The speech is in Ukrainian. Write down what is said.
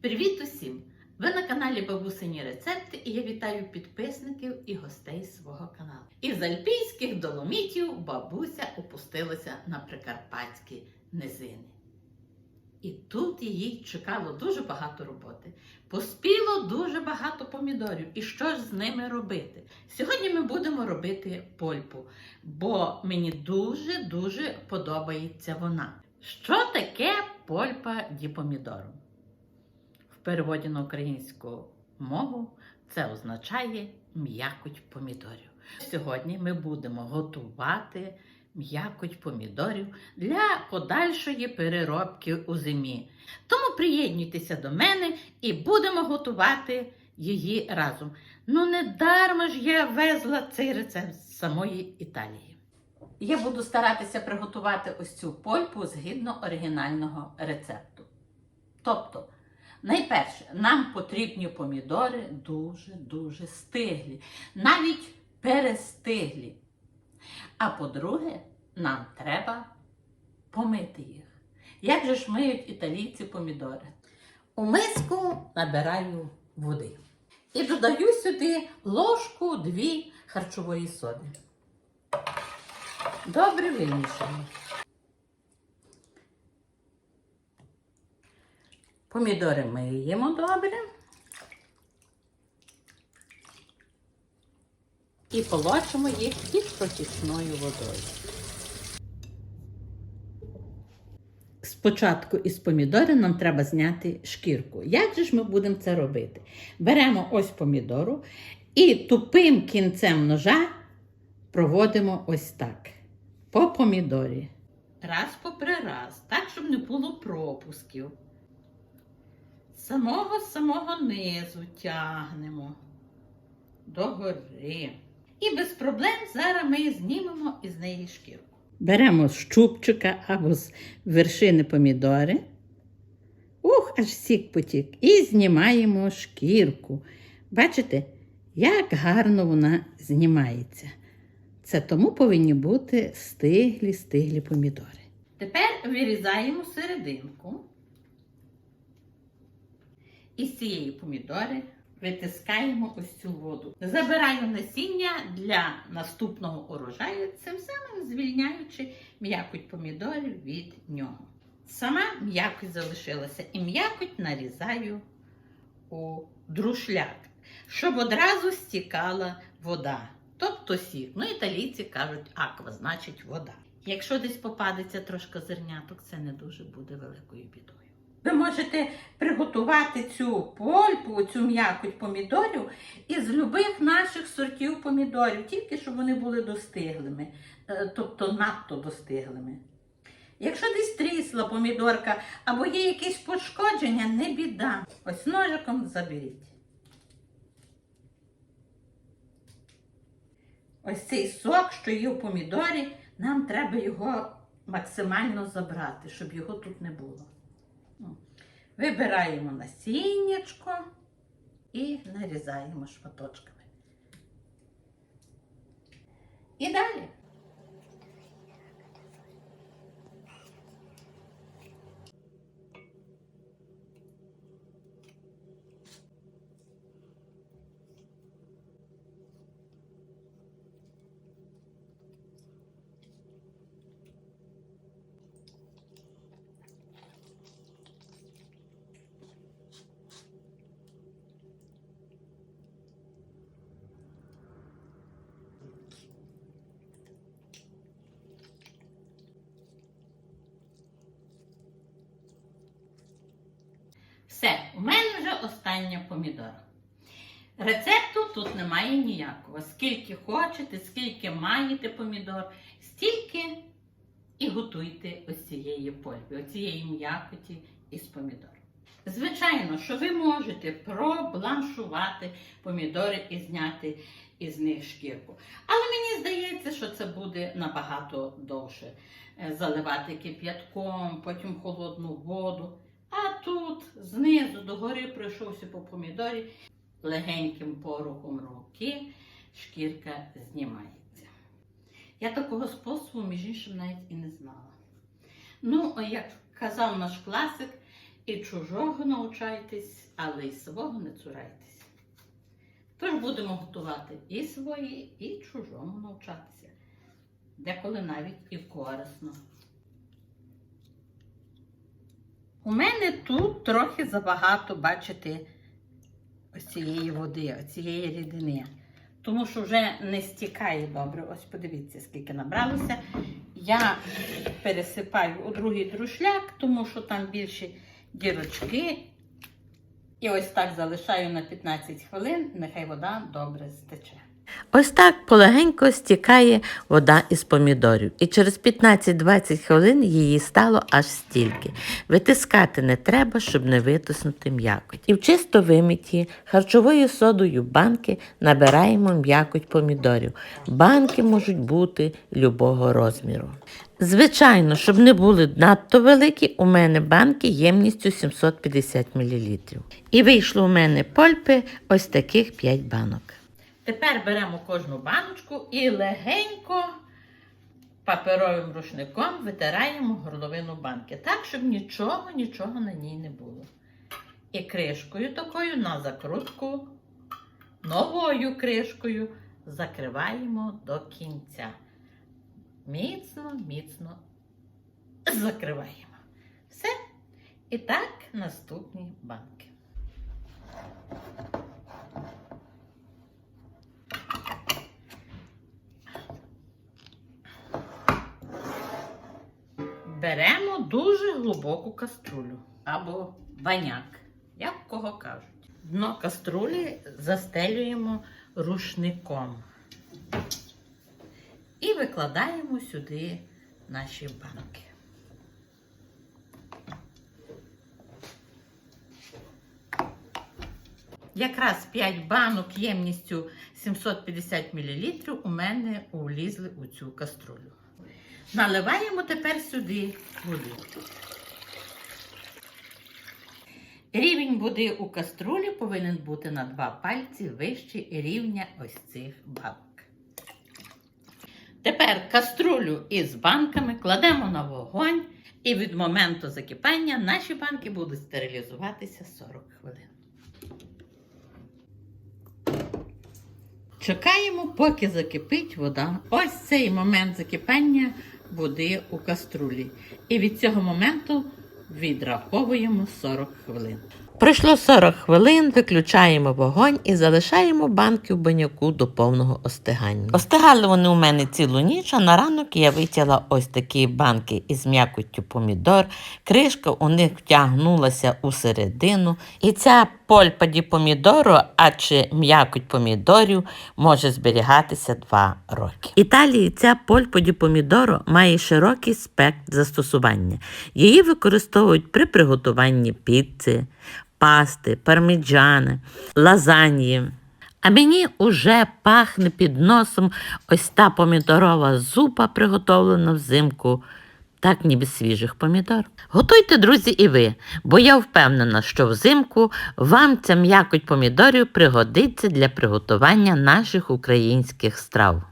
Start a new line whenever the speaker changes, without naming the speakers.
Привіт усім! Ви на каналі Бабусині Рецепти і я вітаю підписників і гостей свого каналу. Із альпійських доломітів бабуся опустилася на прикарпатські низини. І тут її чекало дуже багато роботи. Поспіло дуже багато помідорів. І що ж з ними робити? Сьогодні ми будемо робити польпу, бо мені дуже-дуже подобається вона. Що таке польпа ді помідору? Переводі на українську мову це означає м'якоть помідорів. Сьогодні ми будемо готувати м'якоть помідорів для подальшої переробки у зимі. Тому приєднуйтеся до мене і будемо готувати її разом. Ну, не дарма ж я везла цей рецепт з самої Італії. Я буду старатися приготувати ось цю польпу згідно оригінального рецепту. Тобто, найперше, нам потрібні помідори дуже-дуже стиглі, навіть перестиглі. А по-друге, нам треба помити їх. Як же ж миють італійці помідори? У миску набираю води. І додаю сюди ложку дві харчової соди. Добре вимішаю. Помідори миємо добре. І полочимо їх під протічною водою. Спочатку із помідори нам треба зняти шкірку. Як же ж ми будемо це робити? Беремо ось помідору і тупим кінцем ножа проводимо ось так. По помідорі. Раз попри раз, так, щоб не було пропусків. З Самого самого низу тягнемо догори. І без проблем зараз ми знімемо із неї шкірку. Беремо з чубчика або з вершини помідори. Ух, аж сік потік. І знімаємо шкірку. Бачите, як гарно вона знімається. Це тому повинні бути стиглі, стиглі помідори. Тепер вирізаємо серединку. І з цієї помідори витискаємо ось цю воду. Забираю насіння для наступного урожаю, цим самим звільняючи м'якоть помідорів від нього. Сама м'якоть залишилася і м'якоть нарізаю у друшляк, щоб одразу стікала вода. Тобто сік. Ну, італійці кажуть, аква, значить вода. Якщо десь попадеться трошки зерняток, це не дуже буде великою бідою. Ви можете приготувати цю польпу, цю м'якоть помідорів із любих наших сортів помідорів, тільки щоб вони були достиглими, е, тобто надто достиглими. Якщо десь трісла помідорка або є якесь пошкодження, не біда. Ось ножиком заберіть. Ось цей сок, що є в помідорі, нам треба його максимально забрати, щоб його тут не було. Вибираємо насіннячко і нарізаємо шматочками. І далі. Все, у мене вже остання помідора. Рецепту тут немає ніякого. Скільки хочете, скільки маєте помідор, стільки і готуйте ось цієї оцієї м'якоті із помідор. Звичайно, що ви можете пробланшувати помідори і зняти із них шкірку. Але мені здається, що це буде набагато довше. Е, Заливати кип'ятком, потім холодну воду. А тут знизу до гори пройшовся по помідорі, легеньким порухом руки шкірка знімається. Я такого способу, між іншим, навіть і не знала. Ну, як казав наш класик, І чужого навчайтесь, але й свого не цурайтесь. Тож будемо готувати і свої, і чужому навчатися. Деколи навіть і корисно. У мене тут трохи забагато, бачите, цієї води, цієї рідини. Тому що вже не стікає добре. Ось подивіться, скільки набралося. Я пересипаю у другий друшляк, тому що там більші дірочки. І ось так залишаю на 15 хвилин, нехай вода добре стече.
Ось так полегенько стікає вода із помідорів, і через 15-20 хвилин її стало аж стільки. Витискати не треба, щоб не витиснути м'якоть. І в чисто виміті харчовою содою банки набираємо м'якоть помідорів. Банки можуть бути любого розміру. Звичайно, щоб не були надто великі, у мене банки ємністю 750 мл. І вийшло у мене польпи ось таких 5 банок.
Тепер беремо кожну баночку і легенько паперовим рушником витираємо горловину банки, так, щоб нічого, нічого на ній не було. І кришкою такою на закрутку, новою кришкою закриваємо до кінця. Міцно, міцно закриваємо. Все. І так наступні банки. Глибоку каструлю або баняк, як кого кажуть. Дно каструлі застелюємо рушником і викладаємо сюди наші банки. Якраз 5 банок ємністю 750 мл у мене улізли у цю каструлю. Наливаємо тепер сюди води. Рівень води у каструлі повинен бути на 2 пальці вищий рівня ось цих банок. Тепер каструлю із банками кладемо на вогонь, і від моменту закипання наші банки будуть стерилізуватися 40 хвилин. Чекаємо, поки закипить вода. Ось цей момент закипання води у каструлі. І від цього моменту відраховуємо 40 хвилин.
Пройшло 40 хвилин, виключаємо вогонь і залишаємо банки в баняку до повного остигання. Остигали вони у мене цілу ніч, а на ранок я витягла ось такі банки із м'якоттю помідор. Кришка у них втягнулася у середину. І ця польпаді помідору, а чи м'якоть помідорів може зберігатися 2 роки. Італії ця польпаді помідору має широкий спектр застосування. Її використовують при приготуванні піци, пасти, парміджани, лазаньї. А мені уже пахне під носом ось та помідорова зупа, приготовлена взимку, так ніби свіжих помідор. Готуйте, друзі, і ви, бо я впевнена, що взимку вам ця м'якоть помідорів пригодиться для приготування наших українських страв.